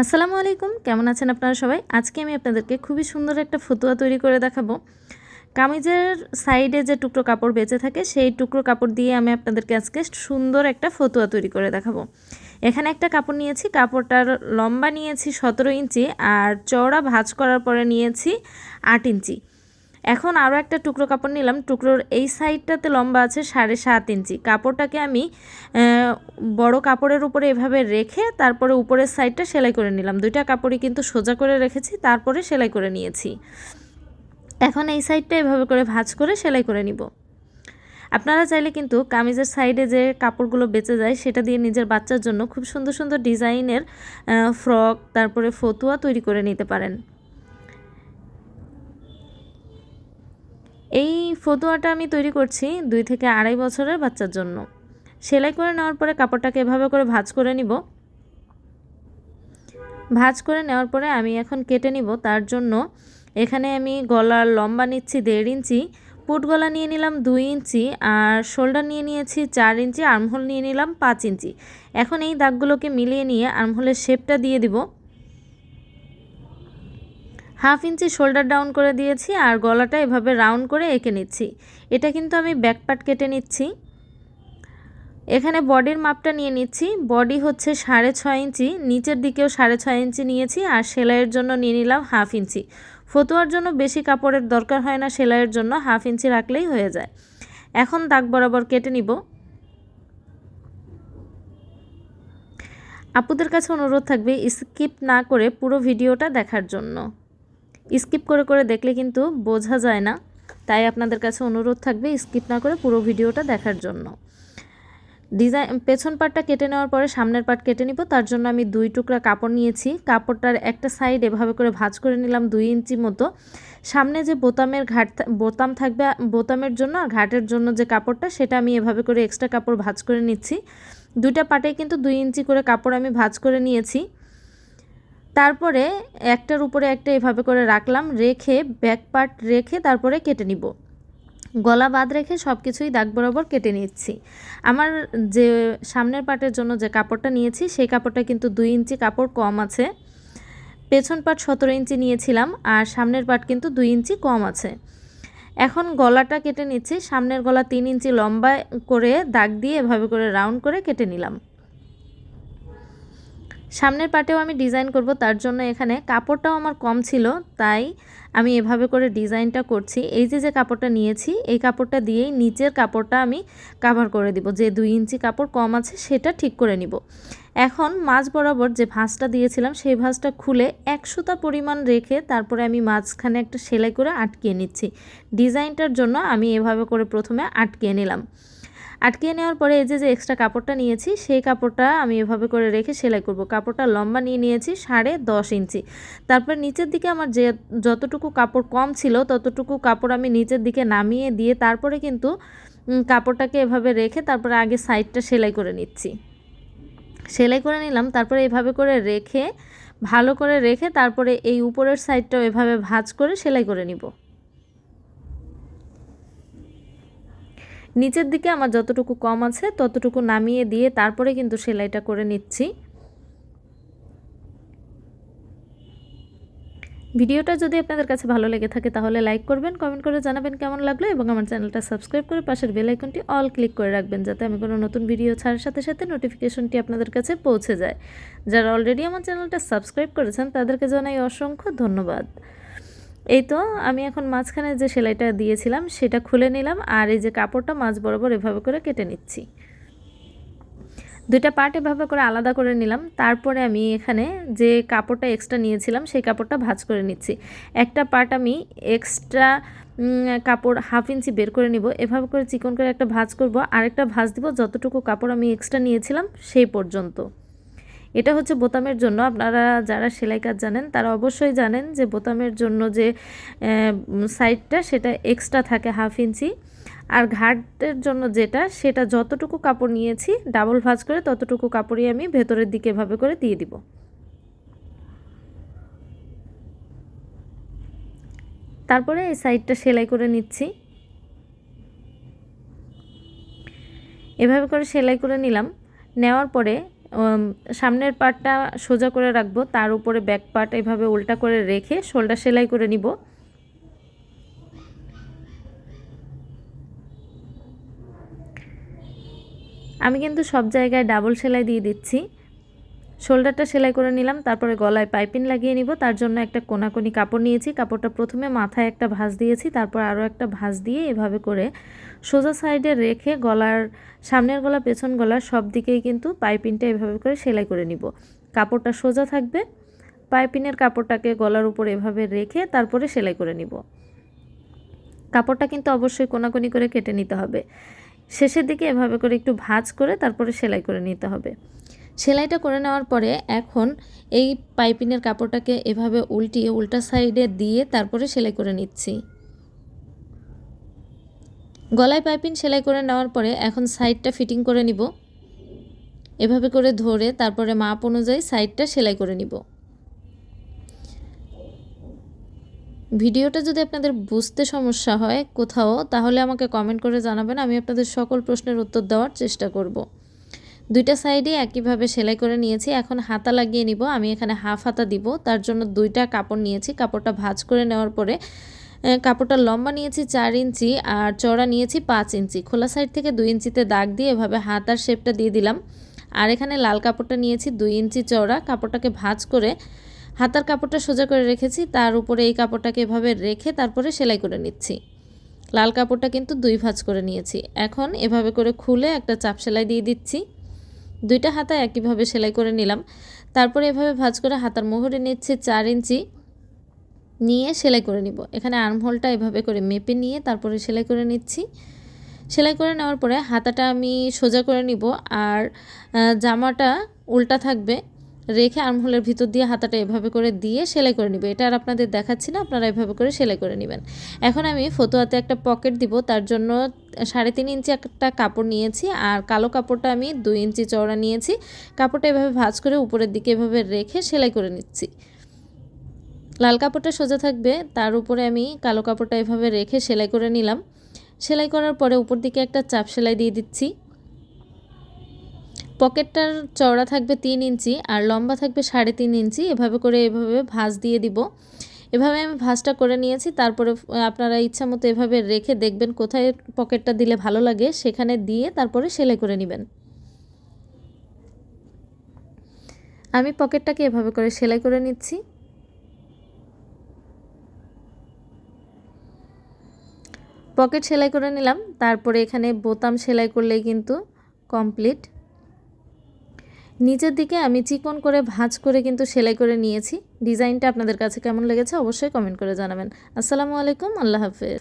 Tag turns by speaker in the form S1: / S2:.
S1: আসসালামু আলাইকুম, কেমন আছেন আপনারা সবাই? আজকে আমি আপনাদেরকে খুবই সুন্দর একটা ফতুয়া তৈরি করে দেখাবো। কামিজের সাইডে যে টুকরো কাপড় বেঁচে থাকে, সেই টুকরো কাপড় দিয়ে আমি আপনাদেরকে আজকে সুন্দর একটা ফতুয়া তৈরি করে দেখাবো। এখানে একটা কাপড় নিয়েছি, কাপড়টার লম্বা নিয়েছি সতেরো ইঞ্চি আর চওড়া ভাঁজ করার পরে নিয়েছি আট ইঞ্চি। এখন আরও একটা টুকরো কাপড় নিলাম। টুকরোর এই সাইডটাতে লম্বা আছে সাড়ে সাত ইঞ্চি। কাপড়টাকে আমি বড় কাপড়ের উপরে এভাবে রেখে তারপরে উপরের সাইডটা সেলাই করে নিলাম। দুইটা কাপড়ই কিন্তু সোজা করে রেখেছি, তারপরে সেলাই করে নিয়েছি। এখন এই সাইডটা এভাবে করে ভাঁজ করে সেলাই করে নিব। আপনারা চাইলে কিন্তু কামিজের সাইডে যে কাপড়গুলো বেঁচে যায়, সেটা দিয়ে নিজের বাচ্চার জন্য খুব সুন্দর সুন্দর ডিজাইনের ফ্রক, তারপরে ফতুয়া তৈরি করে নিতে পারেন। এই ফতুয়াটা আমি তৈরি করছি দুই থেকে আড়াই বছরের বাচ্চার জন্য। সেলাই করে নেওয়ার পরে কাপড়টাকে এভাবে করে ভাজ করে নিব। ভাজ করে নেওয়ার পরে আমি এখন কেটে নিব। তার জন্য এখানে আমি গলার লম্বা নিচ্ছি দেড় ইঞ্চি, পুট গলা নিয়ে নিলাম দুই ইঞ্চি আর শোল্ডার নিয়ে নিয়েছি চার ইঞ্চি, আর্মহোল নিয়ে নিলাম পাঁচ ইঞ্চি। এখন এই দাগগুলোকে মিলিয়ে নিয়ে আর্মহোলের শেপটা দিয়ে দিব। হাফ ইঞ্চি শোল্ডার ডাউন করে দিয়েছি আর গলাটা এভাবে রাউন্ড করে এঁকে নিচ্ছি। এটা কিন্তু আমি ব্যাক পার্ট কেটে নিচ্ছি। এখানে বডির মাপটা নিয়ে নিচ্ছি। বডি হচ্ছে সাড়ে ছয় ইঞ্চি, নিচের দিকেও সাড়ে ছয় ইঞ্চি নিয়েছি আর সেলাইয়ের জন্য নিয়ে নিলাম হাফ ইঞ্চি। ফতুয়ার জন্য বেশি কাপড়ের দরকার হয় না, সেলাইয়ের জন্য হাফ ইঞ্চি রাখলেই হয়ে যায়। এখন দাগ বরাবর কেটে নিব। আপুদের কাছে অনুরোধ থাকবে স্কিপ না করে পুরো ভিডিওটা দেখার জন্য। স্কিপ করে করে দেখলে কিন্তু বোঝা যায় না। তাই আপনাদের কাছে অনুরোধ থাকবে স্কিপ না করে পুরো ভিডিওটা দেখার জন্য। ডিজাইন, পেছন পাটটা কেটে নেওয়ার পরে সামনের পাট কেটে নিব। তার জন্য আমি দুই টুকরা কাপড় নিয়েছি। কাপড়টার একটা সাইড এভাবে করে ভাঁজ করে নিলাম দুই ইঞ্চি মতো। সামনে যে বোতামের ঘাট, বোতাম থাকবে, বোতামের জন্য আর ঘাটের জন্য যে কাপড়টা, সেটা আমি এভাবে করে এক্সট্রা কাপড় ভাঁজ করে নিচ্ছি। দুইটা পাটে কিন্তু দুই ইঞ্চি করে কাপড় আমি ভাঁজ করে নিয়েছি। তারপরে একটার উপরে একটা এভাবে করে রাখলাম, রেখে ব্যাক পার্ট রেখে তারপরে কেটে নিব। গলা বাদ রেখে সব কিছুই দাগ বরাবর কেটে নিচ্ছি। আমার যে সামনের পাটের জন্য যে কাপড়টা নিয়েছি, সেই কাপড়টা কিন্তু দুই ইঞ্চি কাপড় কম আছে। পেছন পাট সতেরো ইঞ্চি নিয়েছিলাম আর সামনের পাট কিন্তু দুই ইঞ্চি কম আছে। এখন গলাটা কেটে নিচ্ছি, সামনের গলা তিন ইঞ্চি লম্বা করে দাগ দিয়ে এভাবে করে রাউন্ড করে কেটে নিলাম। সামনের পাটেও আমি ডিজাইন করব, তার জন্য এখানে কাপড়টাও আমার কম ছিল, তাই আমি এভাবে করে ডিজাইনটা করছি। এই যে যে কাপড়টা নিয়েছি, এই কাপড়টা দিয়েই নিচের কাপড়টা আমি কাভার করে দিব। যে দুই ইঞ্চি কাপড় কম আছে, সেটা ঠিক করে নিব। এখন মাছ বরাবর যে ভাঁজটা দিয়েছিলাম, সেই ভাঁজটা খুলে একশোটা পরিমাণ রেখে তারপরে আমি মাঝখানে একটা সেলাই করে আটকিয়ে নিচ্ছি। ডিজাইনটার জন্য আমি এভাবে করে প্রথমে আটকিয়ে নিলাম। আটকিয়ে নেওয়ার পরে এই যে যে এক্সট্রা কাপড়টা নিয়েছি, সেই কাপড়টা আমি এভাবে করে রেখে সেলাই করব। কাপড়টা লম্বা নিয়ে নিয়েছি সাড়ে দশ ইঞ্চি। তারপর নিচের দিকে আমার যে যতটুকু কাপড় কম ছিল, ততটুকু কাপড় আমি নিচের দিকে নামিয়ে দিয়ে তারপরে কিন্তু কাপড়টাকে এভাবে রেখে তারপরে আগে সাইডটা সেলাই করে নিচ্ছি। সেলাই করে নিলাম, তারপরে এভাবে করে রেখে, ভালো করে রেখে তারপরে এই উপরের সাইডটাও এভাবে ভাজ করে সেলাই করে নিব। নিচের দিকে আমার যতটুকু কম আছে, ততটুকু নামিয়ে দিয়ে তারপরে কিন্তু সেলাইটা করে নিচ্ছি। ভিডিওটা যদি আপনাদের কাছে ভালো লেগে থাকে তাহলে লাইক করবেন, কমেন্ট করে জানাবেন কেমন লাগল এবং আমার চ্যানেলটা সাবস্ক্রাইব করে পাশের বেল আইকনটি অল ক্লিক করে রাখবেন যাতে আমি কোনো নতুন ভিডিও ছাড়ার সাথে সাথে নোটিফিকেশনটি আপনাদের কাছে পৌঁছে যায়। যারা অলরেডি আমার চ্যানেলটা সাবস্ক্রাইব করেছেন তাদেরকে জানাই অসংখ্য ধন্যবাদ। এই তো, আমি এখন মাঝখানে যে সেলাইটা দিয়েছিলাম সেটা খুলে নিলাম আর এই যে কাপড়টা মাছ বরাবর এভাবে করে কেটে নিচ্ছি। দুইটা পার্ট এভাবে করে আলাদা করে নিলাম, তারপরে আমি এখানে যে কাপড়টা এক্সট্রা নিয়েছিলাম সেই কাপড়টা ভাজ করে নিচ্ছি। একটা পার্ট আমি এক্সট্রা কাপড় হাফ ইঞ্চি বের করে নিব, এভাবে করে চিকন করে একটা ভাজ করব। আরেকটা ভাজ দিব, যতটুকু কাপড় আমি এক্সট্রা নিয়েছিলাম সেই পর্যন্ত। এটা হচ্ছে বোতামের জন্য। আপনারা যারা সেলাই কাজ জানেন, তারা অবশ্যই জানেন যে বোতামের জন্য যে সাইডটা সেটা এক্সট্রা থাকে হাফ ইঞ্চি। আর ঘাটের জন্য যেটা, সেটা যতটুকু কাপড় নিয়েছি, ডাবল ভাজ করে ততটুকু কাপড়ই আমি ভেতরের দিকে ভাবে করে দিয়ে দিব। তারপরে এই সাইডটা সেলাই করে নিচ্ছি। এভাবে করে সেলাই করে নিলাম। নেওয়ার পরে সামনের পার্টটা সোজা করে রাখব, তার উপরে ব্যাক পার্ট এভাবে উল্টা করে রেখে শোল্ডার সেলাই করে নিব। আমি কিন্তু সব জায়গায় ডাবল সেলাই দিয়ে দিচ্ছি। শোল্ডারটা সেলাই করে নিলাম, তারপরে গলায় পাইপিং লাগিয়ে নিব, তার জন্য একটা কোনাকুনি কাপড় নিয়েছি, কাপড়টা প্রথমে মাথায় একটা ভাঁজ দিয়েছি, তারপর আরও একটা ভাঁজ দিয়ে এভাবে করে সোজা সাইডে রেখে গলার সামনের গলা, পেছন গলার সব দিকেই কিন্তু পাইপিংটা এভাবে করে সেলাই করে নিব। কাপড়টা সোজা থাকবে পাইপিনের কাপড়টাকে গলার উপর এভাবে রেখে তারপরে সেলাই করে নিব। কাপড়টা কিন্তু অবশ্যই কোনাকুনি করে কেটে নিতে হবে। শেষের দিকে এভাবে করে একটু ভাঁজ করে তারপরে সেলাই করে নিতে হবে। সেলাইটা করে নেওয়ার পরে এখন এই পাইপিনের কাপড়টাকে এভাবে উল্টিয়ে, উল্টা সাইডে দিয়ে তারপরে সেলাই করে নিচ্ছি। গলায় পাইপিন সেলাই করে নেওয়ার পরে এখন সাইডটা ফিটিং করে নিব। এভাবে করে ধরে তারপরে মাপ অনুযায়ী সাইডটা সেলাই করে নিব। ভিডিওটা যদি আপনাদের বুঝতে সমস্যা হয় কোথাও, তাহলে আমাকে কমেন্ট করে জানাবেন। আমি আপনাদের সকল প্রশ্নের উত্তর দেওয়ার চেষ্টা করব। দুইটা সাইডে একইভাবে সেলাই করে নিয়েছি। এখন হাতা লাগিয়ে নিব। আমি এখানে হাফ হাতা দিব। তার জন্য দুইটা কাপড় নিয়েছি। কাপড়টা ভাজ করে নেওয়ার পরে কাপড়টা লম্বা নিয়েছি চার ইঞ্চি আর চড়া নিয়েছি পাঁচ ইঞ্চি। খোলা সাইড থেকে দুই ইঞ্চিতে দাগ দিয়ে এভাবে হাতার শেপটা দিয়ে দিলাম। আর এখানে লাল কাপড়টা নিয়েছি দুই ইঞ্চি চড়া কাপড়টাকে ভাঁজ করে হাতার কাপড়টা সোজা করে রেখেছি। তার উপরে এই কাপড়টাকে এভাবে রেখে তারপরে সেলাই করে নিচ্ছি। লাল কাপড়টা কিন্তু দুই ভাঁজ করে নিয়েছি। এখন এভাবে করে খুলে একটা চাপ সেলাই দিয়ে দিচ্ছি। দুইটা হাতা একইভাবে সেলাই করে নিলাম। তারপরে এভাবে ভাঁজ করে হাতার মোহরে নিচ্ছে চার ইঞ্চি নিয়ে সেলাই করে নিব। এখানে আর্মহোলটা এভাবে করে মেপে নিয়ে তারপরে সেলাই করে নিচ্ছি। সেলাই করে নেওয়ার পরে হাতাটা আমি সোজা করে নিব আর জামাটা উল্টা থাকবে রেখে আর্মহোলের ভিতর দিয়ে হাতাটা এভাবে করে দিয়ে সেলাই করে নিব। এটা আর আপনাদের দেখাচ্ছি না, আপনারা এভাবে করে সেলাই করে নেবেন। এখন আমি ফতুয়াতে একটা পকেট দিব, তার জন্য সাড়ে তিন ইঞ্চি একটা কাপড় নিয়েছি আর কালো কাপড়টা আমি দুই ইঞ্চি চওড়া নিয়েছি। কাপড়টা এভাবে ভাঁজ করে উপরের দিকে এভাবে রেখে সেলাই করে নিচ্ছি। লাল কাপড়টা সোজা থাকবে, তার উপরে আমি কালো কাপড়টা এভাবে রেখে সেলাই করে নিলাম। সেলাই করার পরে উপর দিকে একটা চাপ সেলাই দিয়ে দিচ্ছি। পকেটটার চওড়া থাকবে তিন ইঞ্চি আর লম্বা থাকবে সাড়ে তিন ইঞ্চি। এভাবে করে এভাবে ভাঁজ দিয়ে দিব। এভাবে আমি ভাঁজটা করে নিয়েছি। তারপরে আপনারা ইচ্ছা মতো এভাবে রেখে দেখবেন কোথায় পকেটটা দিলে ভালো লাগে। সেখানে দিয়ে তারপরে সেলাই করে নেবেন। আমি পকেটটাকে এভাবে করে সেলাই করে নিচ্ছি। পকেট সেলাই করে নিলাম। তারপরে এখানে বোতাম সেলাই করলেই কিন্তু কমপ্লিট। নিচের দিকে আমি চিকন করে ভাঁজ করে কিন্তু সেলাই করে নিয়েছি। ডিজাইনটা আপনাদের কাছে কেমন লেগেছে অবশ্যই কমেন্ট করে জানাবেন। আসসালামু আলাইকুম, আল্লাহ হাফেজ।